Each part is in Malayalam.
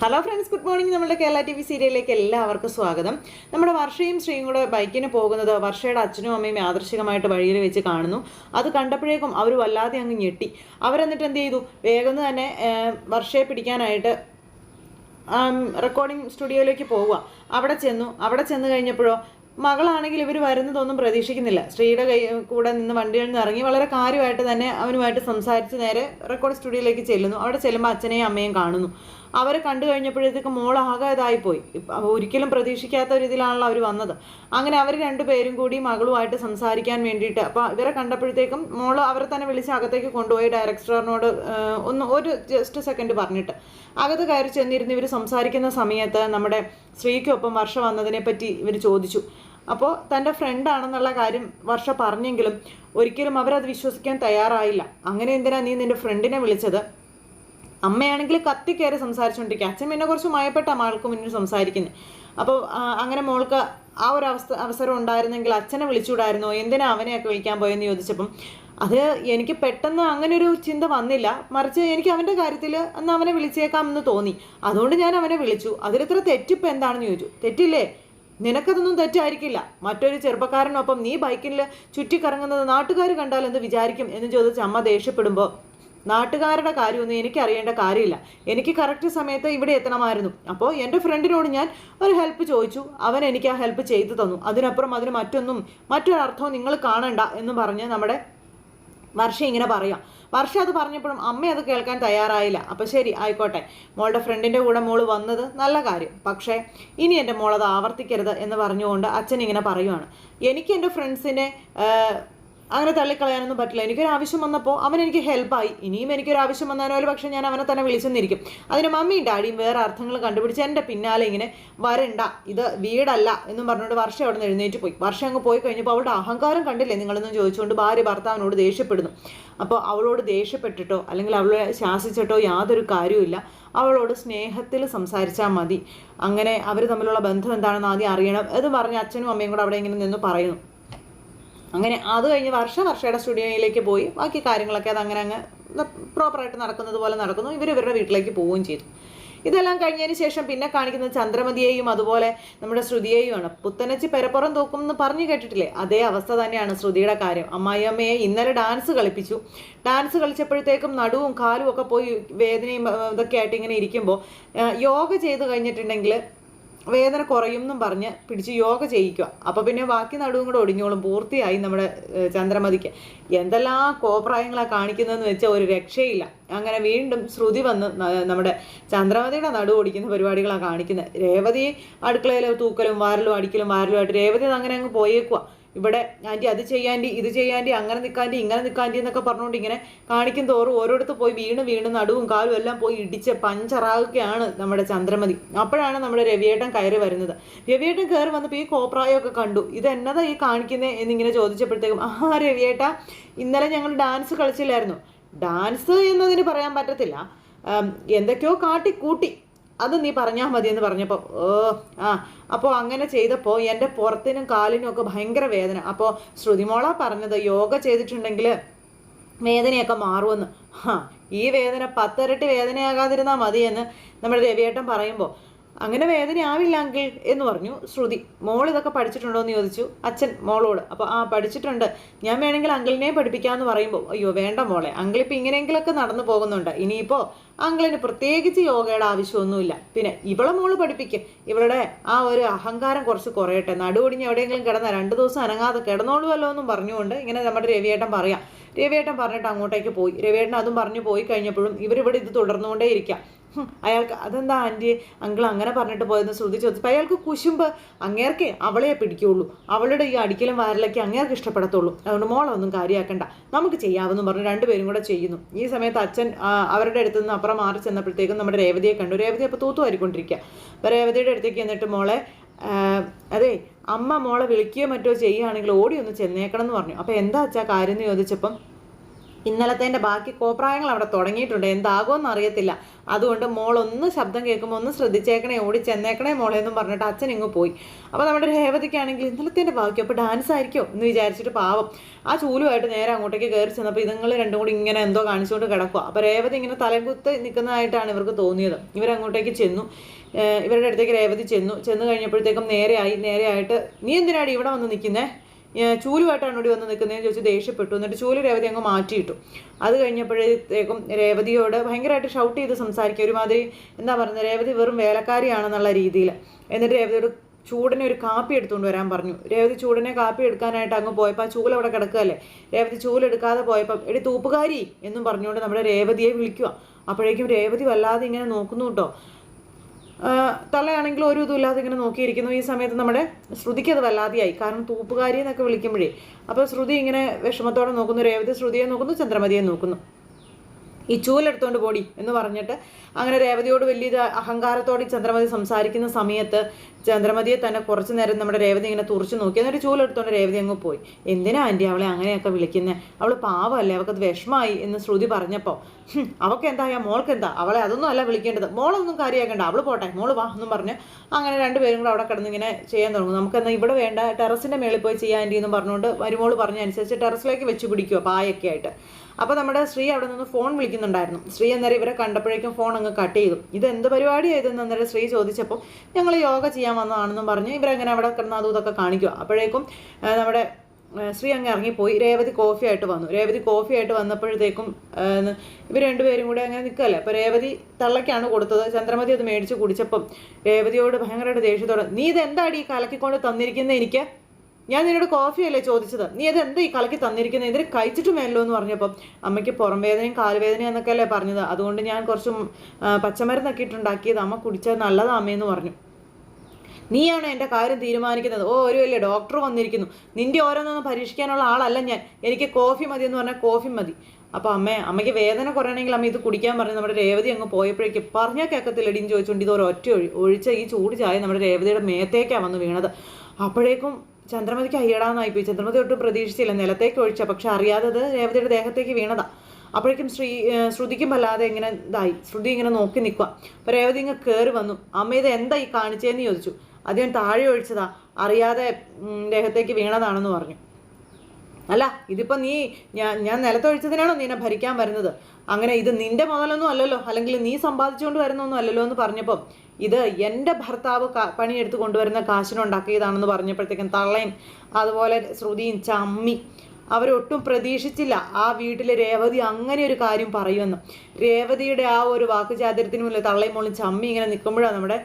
ഹലോ ഫ്രണ്ട്സ് ഗുഡ് മോർണിംഗ് നമ്മുടെ കേരള ടി വി സീരിയലിലേക്ക് എല്ലാവർക്കും സ്വാഗതം. നമ്മുടെ വർഷയും ശ്രീയും കൂടെ ബൈക്കിന് പോകുന്നത് വർഷയുടെ അച്ഛനും അമ്മയും യാദൃശികമായിട്ട് വഴിയിൽ വെച്ച് കാണുന്നു. അത് കണ്ടപ്പോഴേക്കും അവർ വല്ലാതെ അങ്ങ് ഞെട്ടി. അവരെന്നിട്ട് എന്ത് ചെയ്തു? വേഗം തന്നെ വർഷയെ പിടിക്കാനായിട്ട് റെക്കോർഡിംഗ് സ്റ്റുഡിയോയിലേക്ക് പോവുക. അവിടെ ചെന്നു. അവിടെ ചെന്ന് കഴിഞ്ഞപ്പോഴോ മകളാണെങ്കിൽ ഇവർ വരുന്നതൊന്നും പ്രതീക്ഷിക്കുന്നില്ല. സ്ത്രീയുടെ കൈ കൂടെ നിന്ന് വണ്ടിയിൽ നിന്ന് ഇറങ്ങി വളരെ കാര്യമായിട്ട് തന്നെ അവനുമായിട്ട് സംസാരിച്ച് നേരെ റെക്കോർഡ് സ്റ്റുഡിയോയിലേക്ക് ചെല്ലുന്നു. അവിടെ ചെല്ലുമ്പോൾ അച്ഛനെയും അമ്മയും കാണുന്നു. അവരെ കണ്ടു കഴിഞ്ഞപ്പോഴത്തേക്ക് മോൾ ആകെ ഇതായിപ്പോയി. ഇപ്പ- ഒരിക്കലും പ്രതീക്ഷിക്കാത്ത ഒരു ഇതിലാണല്ലോ അവർ വന്നത്. അങ്ങനെ അവർ രണ്ടുപേരും കൂടി മകളുമായിട്ട് സംസാരിക്കാൻ വേണ്ടിയിട്ട് അപ്പോൾ ഇവരെ കണ്ടപ്പോഴത്തേക്കും മോൾ അവരെ തന്നെ വിളിച്ച് അകത്തേക്ക് കൊണ്ടുപോയി ഡയറക്ടറിനോട് ഒന്ന് ഒരു ജസ്റ്റ് സെക്കൻഡ് പറഞ്ഞിട്ട്. അകത്ത് കയറി ചെന്നിരുന്ന് ഇവർ സംസാരിക്കുന്ന സമയത്ത് നമ്മുടെ സ്ത്രീക്കൊപ്പം വർഷം വന്നതിനെ പറ്റി ഇവർ ചോദിച്ചു. അപ്പോൾ തന്റെ ഫ്രണ്ടാണെന്നുള്ള കാര്യം വർഷ പറഞ്ഞെങ്കിലും ഒരിക്കലും അവരത് വിശ്വസിക്കാൻ തയ്യാറായില്ല. അങ്ങനെ എന്തിനാ നീ നിന്റെ ഫ്രണ്ടിനെ വിളിച്ചത്? അമ്മയാണെങ്കിൽ കത്തി കയറി സംസാരിച്ചുകൊണ്ടിരിക്കുക അച്ഛൻ പിന്നെ കുറച്ച് മയപ്പെട്ട ആൾക്ക് മുന്നിൽ സംസാരിക്കുന്നത് അപ്പോൾ അങ്ങനെ മോൾക്ക് ആ ഒരു അവസ്ഥ അവസരം ഉണ്ടായിരുന്നെങ്കിൽ അച്ഛനെ വിളിച്ചുകൂടായിരുന്നോ? എന്തിനാ അവനെയൊക്കെ വിളിക്കാൻ പോയെന്ന് ചോദിച്ചപ്പം അത് എനിക്ക് പെട്ടെന്ന് അങ്ങനെ ഒരു ചിന്ത വന്നില്ല. മറിച്ച് എനിക്ക് അവന്റെ കാര്യത്തിൽ അന്ന് അവനെ വിളിച്ചേക്കാം എന്ന് തോന്നി. അതുകൊണ്ട് ഞാൻ അവനെ വിളിച്ചു. അതിലിത്ര തെറ്റിപ്പോൾ എന്താണെന്ന് ചോദിച്ചു. തെറ്റില്ലേ? നിനക്കതൊന്നും തെറ്റായിരിക്കില്ല. മറ്റൊരു ചെറുപ്പക്കാരനൊപ്പം നീ ബൈക്കിൽ ചുറ്റിക്കറങ്ങുന്നത് നാട്ടുകാർ കണ്ടാൽ എന്ത് വിചാരിക്കും എന്ന് ചോദിച്ച് അമ്മ ദേഷ്യപ്പെടുമ്പോൾ നാട്ടുകാരുടെ കാര്യമൊന്നും എനിക്ക് അറിയേണ്ട കാര്യമില്ല. എനിക്ക് കറക്റ്റ് സമയത്ത് ഇവിടെ എത്തണമായിരുന്നു. അപ്പോൾ എന്റെ ഫ്രണ്ടിനോട് ഞാൻ ഒരു ഹെൽപ്പ് ചോദിച്ചു. അവൻ എനിക്ക് ആ ഹെൽപ്പ് ചെയ്തു തന്നു. അതിനപ്പുറം അതിന് മറ്റൊന്നും മറ്റൊരർത്ഥവും നിങ്ങൾ കാണണ്ട എന്ന് പറഞ്ഞ് നമ്മുടെ വർഷ ഇങ്ങനെ പറയാം. വർഷ അത് പറഞ്ഞപ്പോഴും അമ്മ അത് കേൾക്കാൻ തയ്യാറായില്ല. അപ്പം ശരി ആയിക്കോട്ടെ. മോളുടെ ഫ്രണ്ടിന്റെ കൂടെ മോൾ വന്നത് നല്ല കാര്യം. പക്ഷേ ഇനി എന്റെ മോളത് ആവർത്തിക്കരുത് എന്ന് പറഞ്ഞുകൊണ്ട് അച്ഛൻ ഇങ്ങനെ പറയുവാണ്. എനിക്ക് എന്റെ ഫ്രണ്ട്സിനെ അങ്ങനെ തള്ളിക്കളയാനൊന്നും പറ്റില്ല. എനിക്കൊരു ആവശ്യം വന്നപ്പോൾ അവൻ എനിക്ക് ഹെൽപ്പായി ഇനിയും എനിക്കൊരു ആവശ്യം വന്നാലും പക്ഷേ ഞാൻ അവനെ തന്നെ വിളിച്ചെന്നിരിക്കും. അതിന് മമ്മിയും ഡാഡിയും വേറെ അർത്ഥങ്ങൾ കണ്ടുപിടിച്ച് എന്റെ പിന്നാലെ ഇങ്ങനെ വരണ്ട ഇത് വീടല്ല എന്നും പറഞ്ഞുകൊണ്ട് വർഷം അവിടെ നിന്ന് എഴുന്നേറ്റ് പോയി. വർഷം അങ്ങ് പോയി കഴിഞ്ഞപ്പോൾ അവളുടെ അഹങ്കാരം കണ്ടില്ലേ നിങ്ങളെന്നും ചോദിച്ചുകൊണ്ട് ഭാര്യ ഭർത്താവിനോട് ദേഷ്യപ്പെടുന്നു. അപ്പോൾ അവളോട് ദേഷ്യപ്പെട്ടിട്ടോ അല്ലെങ്കിൽ അവളെ ശാസിച്ചിട്ടോ യാതൊരു കാര്യവുമില്ല. അവളോട് സ്നേഹത്തിൽ സംസാരിച്ചാൽ മതി. അങ്ങനെ അവർ തമ്മിലുള്ള ബന്ധം എന്താണെന്ന് ആദ്യം അറിയണം എന്ന് പറഞ്ഞ് അച്ഛനും അമ്മയും കൂടെ അവിടെ ഇങ്ങനെ നിന്ന് പറയുന്നു. അങ്ങനെ അത് കഴിഞ്ഞ് വർഷ വർഷയുടെ സ്റ്റുഡിയോയിലേക്ക് പോയി. ബാക്കി കാര്യങ്ങളൊക്കെ അത് അങ്ങനെ അങ്ങ് പ്രോപ്പറായിട്ട് നടക്കുന്നത് പോലെ നടക്കുന്നു. ഇവർ ഇവരുടെ വീട്ടിലേക്ക് പോവുകയും ചെയ്തു. ഇതെല്ലാം കഴിഞ്ഞതിന് ശേഷം പിന്നെ കാണിക്കുന്നത് ചന്ദ്രമതിയെയും അതുപോലെ നമ്മുടെ ശ്രുതിയെയുമാണ്. പുത്തനച്ചി പെരപ്പുറം തൂക്കും എന്ന് പറഞ്ഞു കേട്ടിട്ടില്ലേ? അതേ അവസ്ഥ തന്നെയാണ് ശ്രുതിയുടെ കാര്യം. അമ്മായിയമ്മയെ ഇന്നലെ ഡാൻസ് കളിപ്പിച്ചു. ഡാൻസ് കളിച്ചപ്പോഴത്തേക്കും നടുവും കാലും ഒക്കെ പോയി വേദനയും ഇതൊക്കെ ആയിട്ട് ഇങ്ങനെ ഇരിക്കുമ്പോൾ യോഗ ചെയ്ത് കഴിഞ്ഞിട്ടുണ്ടെങ്കിൽ വേദന കുറയും എന്നും പറഞ്ഞ് പിടിച്ച് യോഗ ചെയ്യിക്കുക. അപ്പോൾ പിന്നെ ബാക്കി നടുവും കൂടെ ഒടിഞ്ഞോളും. പൂർത്തിയായി നമ്മുടെ ചന്ദ്രമതിക്ക്. എന്തെല്ലാം കോപ്രായങ്ങളാണ് കാണിക്കുന്നതെന്ന് വെച്ചാൽ ഒരു രക്ഷയില്ല. അങ്ങനെ വീണ്ടും ശ്രുതി വന്ന് നമ്മുടെ ചന്ദ്രമതിയുടെ നടു ഓടിക്കുന്ന പരിപാടികളാണ് കാണിക്കുന്നത് രേവതി അടുക്കളയിലെ തൂക്കലും വാരലും അടിക്കലും വാരലുമായിട്ട് രേവതി അങ്ങനെ അങ്ങ് പോയേക്കുക ഇവിടെ ആന്റി അത് ചെയ്യാന്റെ ഇത് ചെയ്യാന്റെ അങ്ങനെ നിൽക്കാന്റെ ഇങ്ങനെ നിൽക്കാന്റെ എന്നൊക്കെ പറഞ്ഞുകൊണ്ട് ഇങ്ങനെ കാണിക്കും തോറും ഓരോരുത്ത് പോയി വീണ് വീണ് നടുവും കാലും എല്ലാം പോയി ഇടിച്ച് പഞ്ചറാകുകയാണ് നമ്മുടെ ചന്ദ്രമതി. അപ്പോഴാണ് നമ്മുടെ രവിയേട്ടൻ കയറി വരുന്നത്. രവിയേട്ടൻ കയറി വന്നപ്പോൾ ഈ കോപ്രായമൊക്കെ കണ്ടു. ഇത് എന്നതാ ഈ കാണിക്കുന്നത് എന്നിങ്ങനെ ചോദിച്ചപ്പോഴത്തേക്കും ആ രവിയേട്ട ഇന്നലെ ഞങ്ങൾ ഡാൻസ് കളിച്ചില്ലായിരുന്നു. ഡാൻസ് എന്നതിന് പറയാൻ പറ്റത്തില്ല. എന്തൊക്കെയോ കാട്ടി കൂട്ടി അത് നീ പറഞ്ഞാൽ മതി എന്ന് പറഞ്ഞപ്പോൾ ഓ ആ അപ്പോൾ അങ്ങനെ ചെയ്തപ്പോൾ എന്റെ പുറത്തിനും കാലിനും ഒക്കെ ഭയങ്കര വേദന. അപ്പോൾ ശ്രുതിമോള പറഞ്ഞത് യോഗ ചെയ്തിട്ടുണ്ടെങ്കിൽ വേദനയൊക്കെ മാറുമെന്ന്. ആ ഈ വേദന പത്തിരട്ടി വേദനയാകാതിരുന്നാൽ മതിയെന്ന് നമ്മുടെ രവിയേട്ടൻ പറയുമ്പോൾ അങ്ങനെ വേദനയാവില്ല അങ്കിൾ എന്ന് പറഞ്ഞു. ശ്രുതി മോൾ ഇതൊക്കെ പഠിച്ചിട്ടുണ്ടോ എന്ന് ചോദിച്ചു. അച്ഛൻ മോളോട് അപ്പോൾ ആ പഠിച്ചിട്ടുണ്ട്. ഞാൻ വേണമെങ്കിൽ അങ്കിളിനെ പഠിപ്പിക്കാമെന്ന് പറയുമ്പോൾ അയ്യോ വേണ്ട മോളെ. അങ്കിൾ ഇപ്പോൾ ഇങ്ങനെയെങ്കിലൊക്കെ നടന്നു പോകുന്നുണ്ട്. ഇനിയിപ്പോൾ അങ്കിളിന് പ്രത്യേകിച്ച് യോഗയുടെ ആവശ്യമൊന്നുമില്ല. പിന്നെ ഇവളെ മോൾ പഠിപ്പിക്കുക ഇവളുടെ ആ ഒരു അഹങ്കാരം കുറച്ച് കുറയട്ടെ. നടുവൊടിഞ്ഞ് എവിടെയെങ്കിലും കിടന്ന രണ്ട് ദിവസം അനങ്ങാതെ കിടന്നോളുമല്ലോ എന്നും പറഞ്ഞുകൊണ്ട് ഇങ്ങനെ നമ്മുടെ രവിയേട്ടൻ പറയാം. രവിയേട്ടൻ പറഞ്ഞിട്ട് അങ്ങോട്ടേക്ക് പോയി. രവിയേട്ടൻ അതും പറഞ്ഞു പോയി കഴിഞ്ഞപ്പോഴും ഇവരിവിടെ ഇത് തുടർന്നുകൊണ്ടേ ഇരിക്കാം അയാൾക്ക് അതെന്താ ആന്റി? അങ്കിൾ അങ്ങനെ പറഞ്ഞിട്ട് പോയെന്ന് ശ്രുതി ചോദിച്ചപ്പോൾ അയാൾക്ക് കുശുമ്പ്. അങ്ങേർക്ക് അവളെ പിടിക്കുള്ളൂ. അവളുടെ ഈ അടിക്കലും വാരലൊക്കെ അങ്ങേർക്ക് ഇഷ്ടപ്പെടത്തുള്ളൂ. അതുകൊണ്ട് മോളൊന്നും കാര്യമാക്കണ്ട നമുക്ക് ചെയ്യാമെന്ന് പറഞ്ഞ് രണ്ടുപേരും കൂടെ ചെയ്യുന്നു. ഈ സമയത്ത് അച്ഛൻ അവരുടെ അടുത്ത് നിന്ന് അപ്പുറം മാറി ചെന്നപ്പോഴത്തേക്കും നമ്മുടെ രേവതിയെ കണ്ടു. രേവതി അപ്പോൾ തൂത്തുവാരിക്കൊണ്ടിരിക്കുക അപ്പോൾ രേവതിയുടെ അടുത്തേക്ക് എന്നിട്ട് മോളെ അതെ അമ്മ മോളെ വിളിക്കുകയോ മറ്റോ ചെയ്യുകയാണെങ്കിൽ ഓടി ഒന്ന് ചെന്നേക്കണം എന്ന് പറഞ്ഞു. അപ്പോൾ എന്താ അച്ഛാ കാര്യം എന്ന് ചോദിച്ചപ്പം ഇന്നലത്തേന്റെ ബാക്കി കോപ്രായങ്ങൾ അവിടെ തുടങ്ങിയിട്ടുണ്ട്. എന്താകുമെന്ന് അറിയത്തില്ല. അതുകൊണ്ട് മോൾ ഒന്ന് ശബ്ദം കേൾക്കുമ്പോൾ ഒന്ന് ശ്രദ്ധിച്ചേക്കണേ ഓടി ചെന്നേക്കണേ മോളെ എന്നും പറഞ്ഞിട്ട് അച്ഛൻ ഇങ്ങ് പോയി. അപ്പോൾ നമ്മുടെ രേവതിക്കാണെങ്കിൽ ഇന്നലത്തേന്റെ ബാക്കി അപ്പോൾ ഡാൻസ് ആയിരിക്കും എന്ന് വിചാരിച്ചിട്ട് പാവം. ആ ചൂലുമായിട്ട് നേരെ അങ്ങോട്ടേക്ക് കയറി ചെന്നപ്പോൾ ഇതുങ്ങൾ രണ്ടും കൂടി ഇങ്ങനെ എന്തോ കാണിച്ചുകൊണ്ട് കിടക്കുക അപ്പോൾ രേവതി ഇങ്ങനെ തലകുത്ത് നിൽക്കുന്നതായിട്ടാണ് ഇവർക്ക് തോന്നിയത്. ഇവരങ്ങോട്ടേക്ക് ചെന്നു. ഇവരുടെ അടുത്തേക്ക് രേവതി ചെന്നു. ചെന്ന് കഴിഞ്ഞപ്പോഴത്തേക്കും നേരെയായി. നേരെയായിട്ട് നീ എന്തിനാടി ഇവിടെ വന്ന് നിൽക്കുന്നേ? ചൂലുമായിട്ടാണ് ഇവിടെ വന്ന് നിൽക്കുന്നതെന്ന് ചോദിച്ച് ദേഷ്യപ്പെട്ടു. എന്നിട്ട് ചൂൽ രേവതി അങ്ങ് മാറ്റിയിട്ടു. അത് കഴിഞ്ഞപ്പോഴത്തേക്കും രേവതിയോട് ഭയങ്കരമായിട്ട് ഷൗട്ട് ചെയ്ത് സംസാരിക്കുക. ഒരുമാതിരി എന്താ പറയുന്നത്? രേവതി വെറും വേലക്കാരിയാണെന്നുള്ള രീതിയിൽ എന്നിട്ട് രേവതിയോട് ചൂടിനെ ഒരു കാപ്പി എടുത്തുകൊണ്ട് വരാൻ പറഞ്ഞു. രേവതി ചൂടിനെ കാപ്പി എടുക്കാനായിട്ട് അങ്ങ് പോയപ്പോൾ ആ ചൂൽ അവിടെ കിടക്കുകയല്ലേ? രേവതി ചൂലെടുക്കാതെ പോയപ്പോൾ എടി തൂപ്പുകാരി എന്നും പറഞ്ഞുകൊണ്ട് നമ്മുടെ രേവതിയെ വിളിക്കുക അപ്പോഴേക്കും രേവതി വല്ലാതെ ഇങ്ങനെ നോക്കുന്നു കേട്ടോ. തള്ളയാണെങ്കിൽ ഒരു ഇതുമില്ലാതെ ഇങ്ങനെ നോക്കിയിരിക്കുന്നു. ഈ സമയത്ത് നമ്മുടെ ശ്രുതിക്ക് അത് വല്ലാതെയായി. കാരണം തൂപ്പുകാരി എന്നൊക്കെ വിളിക്കുമ്പോഴേ. അപ്പോൾ ശ്രുതി ഇങ്ങനെ വിഷമത്തോടെ നോക്കുന്നു. രേവതി ശ്രുതിയെ നോക്കുന്നു ചന്ദ്രമതിയെ നോക്കുന്നു. ഈ ചൂലെടുത്തോണ്ട് പോടി എന്ന് പറഞ്ഞിട്ട് അങ്ങനെ രേവതിയോട് വലിയ അഹങ്കാരത്തോടെ ചന്ദ്രമതി സംസാരിക്കുന്ന സമയത്ത് ചന്ദ്രമതിയെ തന്നെ കുറച്ച് നേരം നമ്മുടെ രേവതി ഇങ്ങനെ തുറച്ചു നോക്കി. എന്നിട്ട് ചൂലെടുത്തോണ്ട് രേവതി അങ്ങ് പോയി. എന്തിനാ ആന്റി അവളെ അങ്ങനെയൊക്കെ വിളിക്കുന്നത് അവൾ പാവമല്ലേ അവൾക്കത് വിഷമായി എന്ന് ശ്രുതി പറഞ്ഞപ്പോൾ അവൾക്ക് എന്താ മോൾക്ക് എന്താ അവളെ അതൊന്നും അല്ല വിളിക്കേണ്ടത്. മോളൊന്നും കാര്യമാക്കണ്ട അവൾ പോട്ടെ. മോൾ വാ എന്നും പറഞ്ഞ് അങ്ങനെ രണ്ടുപേരും കൂടെ അവിടെ കിടന്ന് ഇങ്ങനെ ചെയ്യാൻ തുടങ്ങും. നമുക്കെന്നാൽ ഇവിടെ വേണ്ട ടെറസിന്റെ മേളിൽ പോയി ചെയ്യാൻ ആന്റി എന്ന് പറഞ്ഞുകൊണ്ട് വരുമോൾ പറഞ്ഞ അനുസരിച്ച് ടെറസിലേക്ക് വെച്ച് പിടിക്കുക പായൊക്കെ ആയിട്ട്. അപ്പോൾ നമ്മുടെ ശ്രീ അവിടെ നിന്ന് ഫോൺ വിളിക്കുന്നുണ്ടായിരുന്നു. ശ്രീ അന്നേരം ഇവരെ കണ്ടപ്പോഴേക്കും ഫോൺ അങ്ങ് കട്ട് ചെയ്തു. ഇത് എന്ത് പരിപാടിയായതെന്ന് അന്നേരം ശ്രീ ചോദിച്ചപ്പോൾ ഞങ്ങൾ യോഗ ചെയ്യാൻ വന്നതാണെന്നും പറഞ്ഞ്. ഇവരങ്ങനെ അവിടെ കിടന്ന് അതും ഇതൊക്കെ കാണിക്കുക. അപ്പോഴേക്കും നമ്മുടെ ശ്രീ അങ്ങ് ഇറങ്ങിപ്പോയി. രേവതി കോഫി ആയിട്ട് വന്നു. രേവതി കോഫി ആയിട്ട് വന്നപ്പോഴത്തേക്കും ഇവർ രണ്ടുപേരും കൂടെ അങ്ങനെ നിൽക്കല്ലേ അപ്പോൾ രേവതി തള്ളക്കാണ് കൊടുത്തത്. ചന്ദ്രമതി അത് മേടിച്ച് കുടിച്ചപ്പം രേവതിയോട് ഭയങ്കരമായിട്ട് ദേഷ്യത്തോടെ നീ ഇത് എന്താടി ഈ കലക്കിക്കൊണ്ട് തന്നിരിക്കുന്നത് എനിക്ക്? ഞാൻ നിന്നോട് കോഫിയല്ലേ ചോദിച്ചത്. നീ അത് എന്താ ഈ കലക്കി തന്നിരിക്കുന്നത് ഇതിന് കഴിച്ചിട്ട് മേലോ എന്ന് പറഞ്ഞപ്പം അമ്മയ്ക്ക് പുറം വേദനയും കാലുവേദനയും എന്നൊക്കെ അല്ലേ പറഞ്ഞത്. അതുകൊണ്ട് ഞാൻ കുറച്ച് പച്ചമരുന്നൊക്കെ ഇട്ടുണ്ടാക്കിയത് അമ്മ കുടിച്ചത് നല്ലതാ അമ്മയെന്ന് പറഞ്ഞു. നീയാണ് എന്റെ കാര്യം തീരുമാനിക്കുന്നത്? ഓ ഒരു വലിയ ഡോക്ടർ വന്നിരിക്കുന്നു. നിന്റെ ഓരോന്നൊന്നും പരീക്ഷിക്കാനുള്ള ആളല്ല ഞാൻ. എനിക്ക് കോഫി മതി എന്ന് പറഞ്ഞാൽ കോഫി മതി. അപ്പോൾ അമ്മ അമ്മയ്ക്ക് വേദന കുറയണമെങ്കിൽ അമ്മ ഇത് കുടിക്കാൻ പറഞ്ഞു. നമ്മുടെ രേവതി അങ്ങ് പോയപ്പോഴേക്ക് പറഞ്ഞാൽ കേൾക്കത്തില്ലടിന്ന് ചോദിച്ചുകൊണ്ട് ഇത് ഒഴി ഒഴിച്ച ഈ ചൂട് ചായ നമ്മുടെ രേവതിയുടെ മേത്തേക്കാണ് വന്ന് വീണത്. അപ്പോഴേക്കും ചന്ദ്രമതിക്ക് അയ്യടാന്നായിപ്പോയി. ചന്ദ്രമതി ഒട്ടും പ്രതീക്ഷിച്ചില്ല. നിലത്തേക്ക് ഒഴിച്ച. പക്ഷെ അറിയാതെ അത് രേവതിയുടെ ദേഹത്തേക്ക് വീണതാണ് അപ്പോഴേക്കും ശ്രീ ശ്രുതിക്കും വല്ലാതെ ഇങ്ങനെ ഇതായി. ശ്രുതി ഇങ്ങനെ നോക്കി നിൽക്കുക അപ്പോൾ രേവതി ഇങ്ങനെ കയറി വന്നു. അമ്മ ഇത് എന്താ ഈ കാണിച്ചതെന്ന് ചോദിച്ചു. അത് ഞാൻ താഴെ ഒഴിച്ചതാ. അറിയാതെ ദേഹത്തേക്ക് വീണതാണെന്ന് പറഞ്ഞു. അല്ല ഇതിപ്പോൾ നീ ഞാൻ ഞാൻ നിലത്തൊഴിച്ചതിനാണോ നിന്നെ ഭരിക്കാൻ വരുന്നത്? അങ്ങനെ ഇത് നിന്റെ മുതലൊന്നും അല്ലല്ലോ. അല്ലെങ്കിൽ നീ സമ്പാദിച്ചുകൊണ്ട് വരുന്നൊന്നും അല്ലല്ലോ എന്ന് പറഞ്ഞപ്പം ഇത് എന്റെ ഭർത്താവ് പണിയെടുത്ത് കൊണ്ടുവരുന്ന കാശിനുണ്ടാക്കിയതാണെന്ന് പറഞ്ഞപ്പോഴത്തേക്കും തള്ളയും അതുപോലെ ശ്രുതിയും ചമ്മി അവരൊട്ടും പ്രതീക്ഷിച്ചില്ല ആ വീട്ടിലെ രേവതി അങ്ങനെ ഒരു കാര്യം പറയുമെന്ന്. രേവതിയുടെ ആ ഒരു വാക്കുചാതരത്തിന് മുന്നിൽ തള്ളയും മോളും ചമ്മി ഇങ്ങനെ നിൽക്കുമ്പോഴാണ് നമ്മുടെ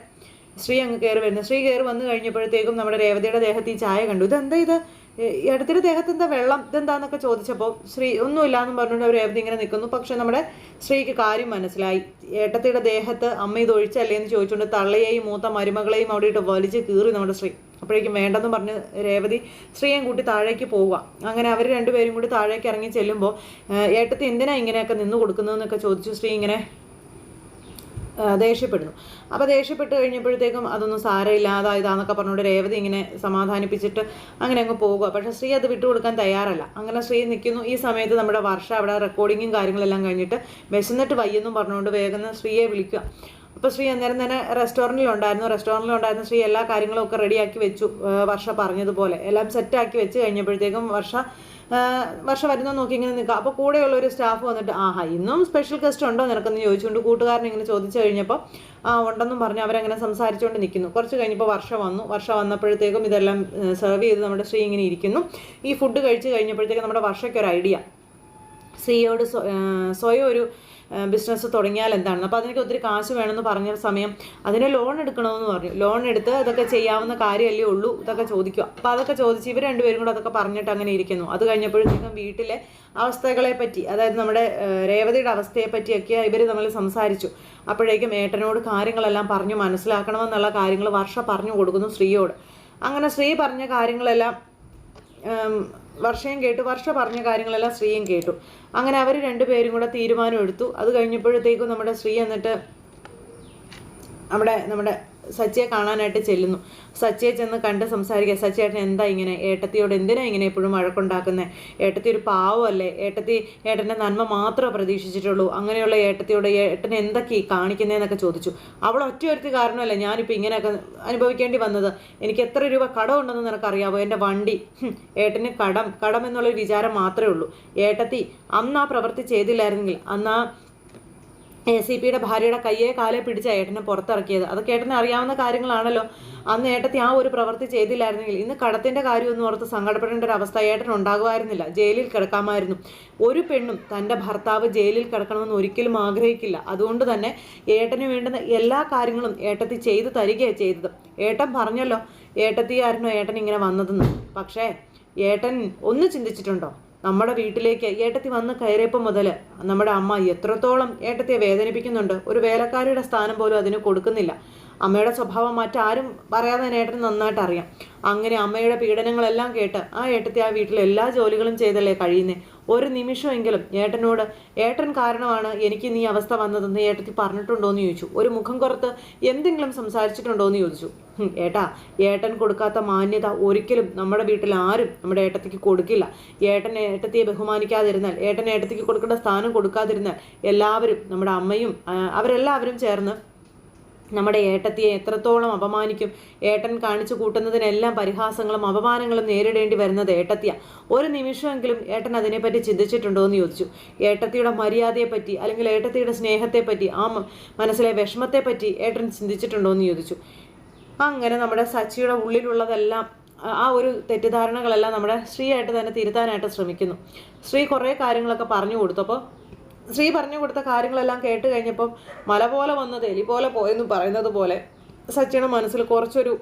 ശ്രീ അങ്ങ് കയറി വരുന്നത്. ശ്രീ കയറി വന്നു കഴിഞ്ഞപ്പോഴത്തേക്കും നമ്മുടെ രേവതിയുടെ ദേഹത്ത് ഈ ചായ കണ്ടു. ഇതെന്താ ഇത്? ഇടത്തിന്റെ ദേഹത്ത് എന്താ വെള്ളം? ഇതെന്താന്നൊക്കെ ചോദിച്ചപ്പോൾ ശ്രീ ഒന്നുമില്ല എന്നും പറഞ്ഞുകൊണ്ട് രേവതി ഇങ്ങനെ നിൽക്കുന്നു. പക്ഷെ നമ്മുടെ ശ്രീക്ക് കാര്യം മനസ്സിലായി. ഏട്ടത്തിയുടെ ദേഹത്ത് അമ്മ ഇത് ഒഴിച്ചല്ലേ എന്ന് ചോദിച്ചുകൊണ്ട് തള്ളയെയും മൂത്ത മരുമകളെയും അവിടെ ഇട്ട് വലിച്ച് കീറി നമ്മുടെ ശ്രീ അപ്പോഴേക്കും വേണ്ടെന്ന് പറഞ്ഞ് രേവതി ശ്രീയും കൂട്ടി താഴേക്ക് പോവുക. അങ്ങനെ അവർ രണ്ടുപേരും കൂടി താഴേക്ക് ഇറങ്ങി ചെല്ലുമ്പോൾ ഏട്ടത്തി എന്തിനാ ഇങ്ങനെയൊക്കെ നിന്ന് കൊടുക്കുന്നതെന്നൊക്കെ ചോദിച്ചു ശ്രീ ഇങ്ങനെ ദേഷ്യപ്പെടുന്നു. അപ്പോൾ ദേഷ്യപ്പെട്ട് കഴിഞ്ഞപ്പോഴത്തേക്കും അതൊന്നും സാരമില്ല അതാ ഇതാന്നൊക്കെ പറഞ്ഞുകൊണ്ട് രേവതി ഇങ്ങനെ സമാധാനിപ്പിച്ചിട്ട് അങ്ങനെ അങ്ങ് പോകുക പക്ഷേ ശ്രീ അത് വിട്ടുകൊടുക്കാൻ തയ്യാറല്ല. അങ്ങനെ ശ്രീ നിൽക്കുന്നു. ഈ സമയത്ത് നമ്മുടെ വർഷ അവിടെ റെക്കോർഡിങ്ങും കാര്യങ്ങളെല്ലാം കഴിഞ്ഞിട്ട് വിശന്നിട്ട് വയ്യെന്നും പറഞ്ഞുകൊണ്ട് വേഗം ശ്രീയെ വിളിക്കുക. അപ്പോൾ ശ്രീ അന്നേരം തന്നെ റെസ്റ്റോറന്റിലുണ്ടായിരുന്നു റെസ്റ്റോറന്റിലുണ്ടായിരുന്ന ശ്രീ എല്ലാ കാര്യങ്ങളും ഒക്കെ റെഡിയാക്കി വെച്ചു. വർഷ പറഞ്ഞതുപോലെ. എല്ലാം സെറ്റാക്കി വെച്ച് കഴിഞ്ഞപ്പോഴത്തേക്കും വർഷ വർഷ വരുന്നോ നോക്കി ഇങ്ങനെ നിൽക്കുക അപ്പോൾ കൂടെയുള്ള ഒരു സ്റ്റാഫ് വന്നിട്ട് ആഹാ ഇന്നും സ്പെഷ്യൽ ഗസ്റ്റ് ഉണ്ടോ? നിനക്കെന്ന് ചോദിച്ചുകൊണ്ട് കൂട്ടുകാരൻ ഇങ്ങനെ ചോദിച്ചു കഴിഞ്ഞപ്പോൾ ആ ഉണ്ടെന്നും പറഞ്ഞ് അവരങ്ങനെ സംസാരിച്ചുകൊണ്ട് നിൽക്കുന്നു കുറച്ച് കഴിഞ്ഞപ്പോൾ വർഷം വന്നു. വർഷം വന്നപ്പോഴത്തേക്കും ഇതെല്ലാം സെർവ് ചെയ്ത് നമ്മുടെ ശ്രീ ഇങ്ങനെ ഇരിക്കുന്നു. ഈ ഫുഡ് കഴിച്ച് കഴിഞ്ഞപ്പോഴത്തേക്കും നമ്മുടെ വർഷയ്ക്ക് ഒരു ഐഡിയ സ്ത്രീയോട് സ്വയം ഒരു ബിസിനസ് തുടങ്ങിയാൽ എന്താണെന്ന്. അപ്പോൾ അതിനൊക്കെ ഒത്തിരി കാശ് വേണമെന്ന് പറഞ്ഞ സമയം അതിന് ലോൺ എടുക്കണമെന്ന് പറഞ്ഞു. ലോൺ എടുത്ത് അതൊക്കെ ചെയ്യാവുന്ന കാര്യമല്ലേ ഉള്ളൂ ഇതൊക്കെ ചോദിക്കുക. അപ്പോൾ അതൊക്കെ ചോദിച്ച് ഇവർ രണ്ടുപേരും കൂടെ അതൊക്കെ പറഞ്ഞിട്ട് അങ്ങനെ ഇരിക്കുന്നു. അത് കഴിഞ്ഞപ്പോഴത്തേക്കും വീട്ടിലെ അവസ്ഥകളെ പറ്റി അതായത് നമ്മുടെ രേവതിയുടെ അവസ്ഥയെ പറ്റിയൊക്കെ ഇവർ തമ്മിൽ സംസാരിച്ചു. അപ്പോഴേക്കും ഏട്ടനോട് കാര്യങ്ങളെല്ലാം പറഞ്ഞു മനസ്സിലാക്കണമെന്നുള്ള കാര്യങ്ങൾ വർഷ പറഞ്ഞു കൊടുക്കുന്നു സ്ത്രീയോട്. അങ്ങനെ സ്ത്രീ പറഞ്ഞ കാര്യങ്ങളെല്ലാം വർഷയും കേട്ടു വർഷ പറഞ്ഞ കാര്യങ്ങളെല്ലാം ശ്രീയും കേട്ടു. അങ്ങനെ അവർ രണ്ടുപേരും കൂടെ തീരുമാനം എടുത്തു. അത് കഴിഞ്ഞപ്പോഴത്തേക്കും നമ്മുടെ ശ്രീ എന്നിട്ട് അവിടെ നമ്മുടെ സച്ചിയെ കാണാനായിട്ട് ചെല്ലുന്നു. സച്ചിയെ ചെന്ന് കണ്ട് സംസാരിക്കുക. സച്ചിയേട്ടൻ എന്താ ഇങ്ങനെ? ഏട്ടത്തിയോട് എന്തിനാ ഇങ്ങനെ എപ്പോഴും വഴക്കുണ്ടാക്കുന്നത് ഏട്ടത്തി ഒരു പാവമല്ലേ? ഏട്ടത്തി ഏട്ടന്റെ നന്മ മാത്രമേ പ്രതീക്ഷിച്ചിട്ടുള്ളൂ. അങ്ങനെയുള്ള ഏട്ടത്തിയോട് ഏട്ടൻ എന്തൊക്കെ കാണിക്കുന്നതെന്നൊക്കെ ചോദിച്ചു. അവൾ ഒറ്റയൊരുത്തി കാരണമല്ലേ ഞാനിപ്പോൾ ഇങ്ങനെയൊക്കെ അനുഭവിക്കേണ്ടി വന്നത്? എനിക്ക് എത്ര രൂപ കടം കടമുണ്ടെന്ന് നിനക്കറിയാവോ? എന്റെ വണ്ടി. ഏട്ടന് കടം. കടം എന്നുള്ളൊരു വിചാരം മാത്രമേ ഉള്ളൂ. ഏട്ടത്തി അന്ന് ആ പ്രവൃത്തി ചെയ്തില്ലായിരുന്നെങ്കിൽ അന്ന് ആ എ സി പിയുടെ ഭാര്യയുടെ കയ്യെ കാലെ പിടിച്ച ഏട്ടനെ പുറത്തിറക്കിയത്. അതൊക്കെ ഏട്ടനെ അറിയാവുന്ന കാര്യങ്ങളാണല്ലോ. അന്ന് ഏട്ടത്തി ആ ഒരു പ്രവൃത്തി ചെയ്തില്ലായിരുന്നെങ്കിൽ ഇന്ന് കടത്തിന്റെ കാര്യമൊന്നും ഓർത്ത് സങ്കടപ്പെടേണ്ട ഒരു അവസ്ഥ ഏട്ടൻ ഉണ്ടാകുമായിരുന്നില്ല. ജയിലിൽ കിടക്കാമായിരുന്നു. ഒരു പെണ്ണും തന്റെ ഭർത്താവ് ജയിലിൽ കിടക്കണമെന്ന് ഒരിക്കലും ആഗ്രഹിക്കില്ല. അതുകൊണ്ട് തന്നെ ഏട്ടന് വേണ്ടുന്ന എല്ലാ കാര്യങ്ങളും ഏട്ടത്തി ചെയ്തു തരികയാണ് ചെയ്തത്. ഏട്ടൻ പറഞ്ഞല്ലോ ഏട്ടത്തിയായിരുന്നു ഏട്ടൻ ഇങ്ങനെ വന്നതെന്ന്? പക്ഷേ ഏട്ടൻ ഒന്ന് ചിന്തിച്ചിട്ടുണ്ടോ? നമ്മുടെ വീട്ടിലേക്ക് ഏട്ടത്തി വന്ന് കയറിയപ്പോൾ മുതൽ നമ്മുടെ അമ്മ എത്രത്തോളം ഏട്ടത്തിയെ വേദനിപ്പിക്കുന്നുണ്ട്. ഒരു വേലക്കാരിയുടെ സ്ഥാനം പോലും അതിന് കൊടുക്കുന്നില്ല. അമ്മയുടെ സ്വഭാവം മറ്റാരും പറയാതെ തന്നെ ഏട്ടന് നന്നായിട്ട് അറിയാം അങ്ങനെ അമ്മയുടെ പീഡനങ്ങളെല്ലാം കേട്ട് ആ ഏട്ടത്തി ആ വീട്ടിലെ എല്ലാ ജോലികളും ചെയ്തല്ലേ കഴിയുന്നേ? ഒരു നിമിഷമെങ്കിലും ഏട്ടനോട് ഏട്ടൻ കാരണമാണ് എനിക്ക് നീ അവസ്ഥ വന്നതെന്ന് ഏട്ടത്തി പറഞ്ഞിട്ടുണ്ടോ എന്ന് ചോദിച്ചു. ഒരു മുഖം പുറത്ത് എന്തെങ്കിലും സംസാരിച്ചിട്ടുണ്ടോ എന്ന് ചോദിച്ചു ഏട്ടാ ഏട്ടൻ കൊടുക്കാത്ത മാന്യത ഒരിക്കലും നമ്മുടെ വീട്ടിൽ ആരും നമ്മുടെ ഏട്ടത്തിക്ക് കൊടുക്കില്ല. ഏട്ടൻ ഏട്ടത്തിയെ ബഹുമാനിക്കാതിരുന്നാൽ ഏട്ടൻ ഏട്ടത്തിക്ക് കൊടുക്കേണ്ട സ്ഥാനം കൊടുക്കാതിരുന്നാൽ എല്ലാവരും നമ്മുടെ അമ്മയും അവരെല്ലാവരും ചേർന്ന് നമ്മുടെ ഏട്ടത്തിയെ എത്രത്തോളം അപമാനിക്കും. ഏട്ടൻ കാണിച്ചു കൂട്ടുന്നതിനെല്ലാം പരിഹാസങ്ങളും അപമാനങ്ങളും നേരിടേണ്ടി വരുന്നത് ഏട്ടത്തിയ. ഒരു നിമിഷമെങ്കിലും ഏട്ടൻ അതിനെപ്പറ്റി ചിന്തിച്ചിട്ടുണ്ടോ എന്ന് ചോദിച്ചു. ഏട്ടത്തിയുടെ മര്യാദയെപ്പറ്റി അല്ലെങ്കിൽ ഏട്ടത്തിയുടെ സ്നേഹത്തെപ്പറ്റി ആ മനസ്സിലെ വിഷമത്തെപ്പറ്റി ഏട്ടൻ ചിന്തിച്ചിട്ടുണ്ടോ എന്ന് ചോദിച്ചു. അങ്ങനെ നമ്മുടെ സച്ചിയുടെ ഉള്ളിലുള്ളതെല്ലാം ആ- ഒരു തെറ്റിദ്ധാരണകളെല്ലാം നമ്മുടെ ശ്രീയായിട്ട് തന്നെ തിരുത്താനായിട്ട് ശ്രമിക്കുന്നു. ശ്രീ കുറേ കാര്യങ്ങളൊക്കെ പറഞ്ഞു കൊടുത്തു. അപ്പോൾ ശ്രീ പറഞ്ഞു കൊടുത്ത കാര്യങ്ങളെല്ലാം കേട്ട് കഴിഞ്ഞപ്പം മല പോലെ വന്നത് എലി പോലെ പോയെന്ന് പറയുന്നത് പോലെ സച്ചിയുടെ മനസ്സിൽ കുറച്ചൊരു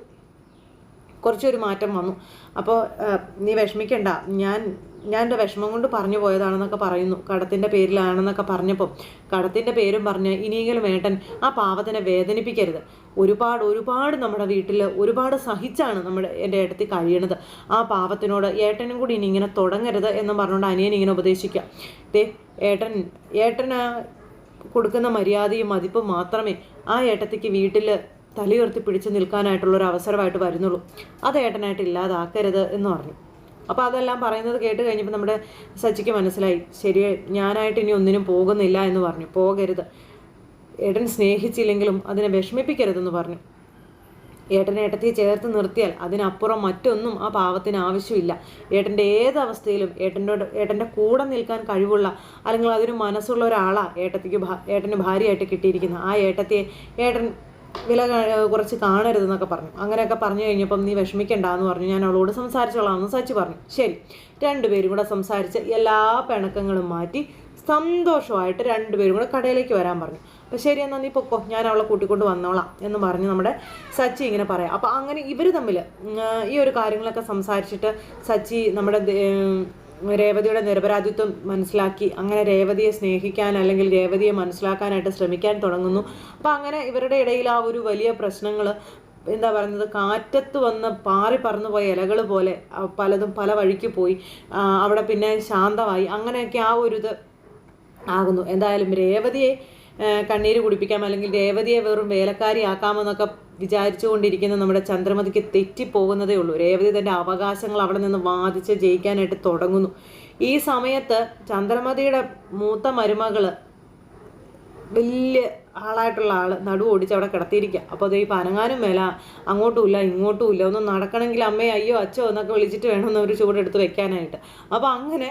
കുറച്ചൊരു മാറ്റം വന്നു. അപ്പോൾ നീ വിഷമിക്കണ്ട. ഞാൻ ഞാൻ എന്റെ വിഷമം കൊണ്ട് പറഞ്ഞു പോയതാണെന്നൊക്കെ പറയുന്നു. കടത്തിന്റെ പേരിലാണെന്നൊക്കെ പറഞ്ഞപ്പോൾ കടത്തിന്റെ പേരും പറഞ്ഞ് ഇനിയെങ്കിലും വേട്ടൻ ആ പാവത്തിനെ വേദനിപ്പിക്കരുത്. ഒരുപാട് ഒരുപാട് നമ്മുടെ വീട്ടിൽ ഒരുപാട് സഹിച്ചാണ് നമ്മുടെ എന്റെ ഏട്ടത്തി കഴിയണത്. ആ പാവത്തിനോട് ഏട്ടനും കൂടി ഇനി ഇങ്ങനെ തുടങ്ങരുത് എന്ന് പറഞ്ഞുകൊണ്ട് അനിയൻ ഇങ്ങനെ ഉപദേശിക്കുക. ദേ ഏട്ടൻ ഏട്ടന് കൊടുക്കുന്ന മര്യാദയും മതിപ്പും മാത്രമേ ആ ഏട്ടത്തിക്ക് വീട്ടിൽ തലയുയർത്തി പിടിച്ചു നിൽക്കാനായിട്ടുള്ള ഒരു അവസരമായിട്ട് വരുന്നുള്ളൂ. അത് ഏട്ടനായിട്ട് ഇല്ലാതാക്കരുത് എന്ന് പറഞ്ഞു. അപ്പോൾ അതെല്ലാം പറയുന്നത് കേട്ട് കഴിഞ്ഞപ്പോൾ നമ്മുടെ സച്ചിക്ക് മനസ്സിലായി. ശരി ഞാനായിട്ട് ഇനി ഒന്നിനും പോകുന്നില്ല എന്ന് പറഞ്ഞു. പോകരുത്. ഏട്ടൻ സ്നേഹിച്ചില്ലെങ്കിലും അതിനെ വിഷമിപ്പിക്കരുതെന്ന് പറഞ്ഞു. ഏട്ടനെ ഏട്ടത്തിയെ ചേർത്ത് നിർത്തിയാൽ അതിനപ്പുറം മറ്റൊന്നും ആ പാവത്തിന് ആവശ്യമില്ല. ഏട്ടന്റെ ഏത് അവസ്ഥയിലും ഏട്ടനോട് ഏട്ടന്റെ കൂടെ നിൽക്കാൻ കഴിവുള്ള അല്ലെങ്കിൽ അതിന് മനസ്സുള്ള ഒരാളാണ് ഏട്ടത്തിക്ക് ഏട്ടന് ഭാര്യയായിട്ട് കിട്ടിയിരിക്കുന്നത്. ആ ഏട്ടത്തിയെ ഏട്ടൻ വില കുറച്ച് കാണരുതെന്നൊക്കെ പറഞ്ഞു. അങ്ങനെയൊക്കെ പറഞ്ഞു കഴിഞ്ഞപ്പം നീ വിഷമിക്കണ്ട എന്ന് പറഞ്ഞു. ഞാൻ അവളോട് സംസാരിച്ചോളാം എന്ന് സച്ചി പറഞ്ഞു. ശരി. രണ്ടുപേരും കൂടെ സംസാരിച്ച് എല്ലാ പിണക്കങ്ങളും മാറ്റി സന്തോഷമായിട്ട് രണ്ടുപേരും കൂടെ കടയിലേക്ക് വരാൻ പറഞ്ഞു. അപ്പം ശരി എന്നാൽ നീ പൊക്കോ. ഞാൻ അവളെ കൂട്ടിക്കൊണ്ട് വന്നോളാം എന്ന് പറഞ്ഞ് നമ്മുടെ സച്ചി ഇങ്ങനെ പറയാം. അപ്പോൾ അങ്ങനെ ഇവർ തമ്മിൽ ഈ ഒരു കാര്യങ്ങളൊക്കെ സംസാരിച്ചിട്ട് സച്ചി നമ്മുടെ രേവതിയുടെ നിരപരാധിത്വം മനസ്സിലാക്കി അങ്ങനെ രേവതിയെ സ്നേഹിക്കാൻ അല്ലെങ്കിൽ രേവതിയെ മനസ്സിലാക്കാനായിട്ട് ശ്രമിക്കാൻ തുടങ്ങുന്നു. അപ്പോൾ അങ്ങനെ ഇവരുടെ ഇടയിൽ ആ ഒരു വലിയ പ്രശ്നങ്ങൾ എന്താ പറയുന്നത് കാറ്റത്ത് വന്ന് പാറി പറന്നു പോയ ഇലകൾ പോലെ പലതും പല വഴിക്ക് പോയി. അവിടെ പിന്നെ ശാന്തമായി. അങ്ങനെയൊക്കെ ആ ഒരു ഇത് ആകുന്നു. എന്തായാലും രേവതിയെ കണ്ണീര് കുടിപ്പിക്കാം അല്ലെങ്കിൽ രേവതിയെ വെറും വേലക്കാരിയാക്കാമെന്നൊക്കെ വിചാരിച്ചുകൊണ്ടിരിക്കുന്ന നമ്മുടെ ചന്ദ്രമതിക്ക് തെറ്റിപ്പോകുന്നതേ ഉള്ളൂ. രേവതി തന്റെ അവകാശങ്ങൾ അവിടെ നിന്ന് വാദിച്ച് ജയിക്കാനായിട്ട് തുടങ്ങുന്നു. ഈ സമയത്ത് ചന്ദ്രമതിയുടെ മൂത്ത മരുമകൾ വലിയ ആളായിട്ടുള്ള ആൾ നടു ഓടിച്ച് അവിടെ കിടത്തിയിരിക്കുക അപ്പോൾ അത് ഈ പനങ്ങാനും മേല അങ്ങോട്ടും ഇല്ല ഇങ്ങോട്ടും ഇല്ല ഒന്നും നടക്കണമെങ്കിൽ അമ്മയെ അയ്യോ അച്ഛോ എന്നൊക്കെ വിളിച്ചിട്ട് വേണം ഒരു ചൂടെടുത്ത് വെക്കാനായിട്ട്. അപ്പോൾ അങ്ങനെ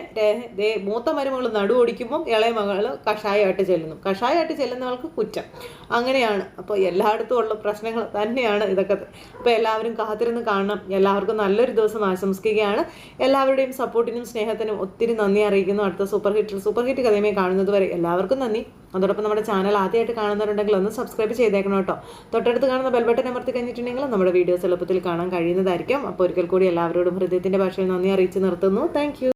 ദേ മൂത്ത മരുമകൾ നടു ഓടിക്കുമ്പം ഇളയ മകൾ കഷായമായിട്ട് ചെല്ലുന്നു. കഷായമായിട്ട് ചെല്ലുന്നവൾക്ക് കുറ്റം. അങ്ങനെയാണ്. അപ്പോൾ എല്ലായിടത്തും ഉള്ള പ്രശ്നങ്ങൾ തന്നെയാണ് ഇതൊക്കെ. അപ്പോൾ എല്ലാവരും കാത്തിരുന്ന് കാണണം. എല്ലാവർക്കും നല്ലൊരു ദിവസം ആശംസിക്കുകയാണ്. എല്ലാവരുടെയും സപ്പോർട്ടിനും സ്നേഹത്തിനും ഒത്തിരി നന്ദി അറിയിക്കുന്നു. അടുത്ത സൂപ്പർ ഹിറ്റ് സൂപ്പർ ഹിറ്റ് കഥയുമായി കാണുന്നത് വരെ എല്ലാവർക്കും നന്ദി. അതോടൊപ്പം നമ്മുടെ ചാനൽ ആദ്യമായിട്ട് കാണുന്നവരുണ്ടെങ്കിൽ ഒന്ന് സബ്സ്ക്രൈബ് ചെയ്തേക്കണം കേട്ടോ. തൊട്ടടുത്ത് കാണുന്ന ബെൽബട്ടൺ അമർത്തി കഴിഞ്ഞിട്ടുണ്ടെങ്കിൽ നമ്മുടെ വീഡിയോസ് എളുപ്പത്തിൽ കാണാൻ കഴിയുന്നതായിരിക്കും. അപ്പോൾ ഒരിക്കൽ കൂടി എല്ലാവരോടും ഹൃദയത്തിന്റെ ഭാഷയിൽ നന്ദി അറിയിച്ച് നിർത്തുന്നു. താങ്ക്